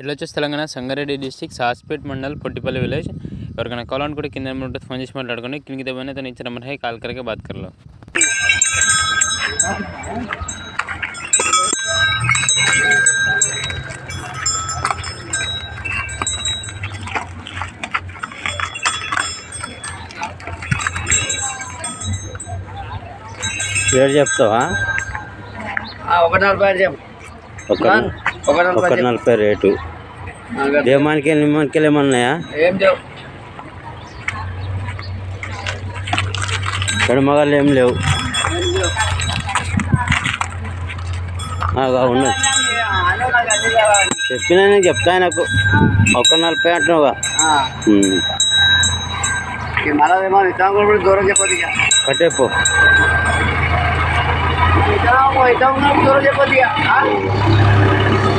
ఇట్లా వచ్చేసి Telangana Sangareddy district Saspet mandal Pottipalli village. ఎవరికైనా కాల్ కూడా కింద నెంబర్ ఉంటుంది ఫోన్ చేసి మాట్లాడుకోండి. కింద దెబ్బనే తను ఇచ్చిన నెంబర్ హై కాల్ కరకే బాత్ కర్లో చెప్తావా? ఒక నలభై ఐదు చెప్పు. ఒక నలభై రేటు. దేమానికి నిమ్మానికి ఏమన్నాయా? చెప్పు మగాళ్ళు ఏం లేవు. ఉన్నాయి చెప్పినా నేను చెప్తా ఆయనకు. ఒక నలభై అంటున్నావుగా. కూడా దూరం చెప్పదు కట్టేపో దూరం చెప్పదు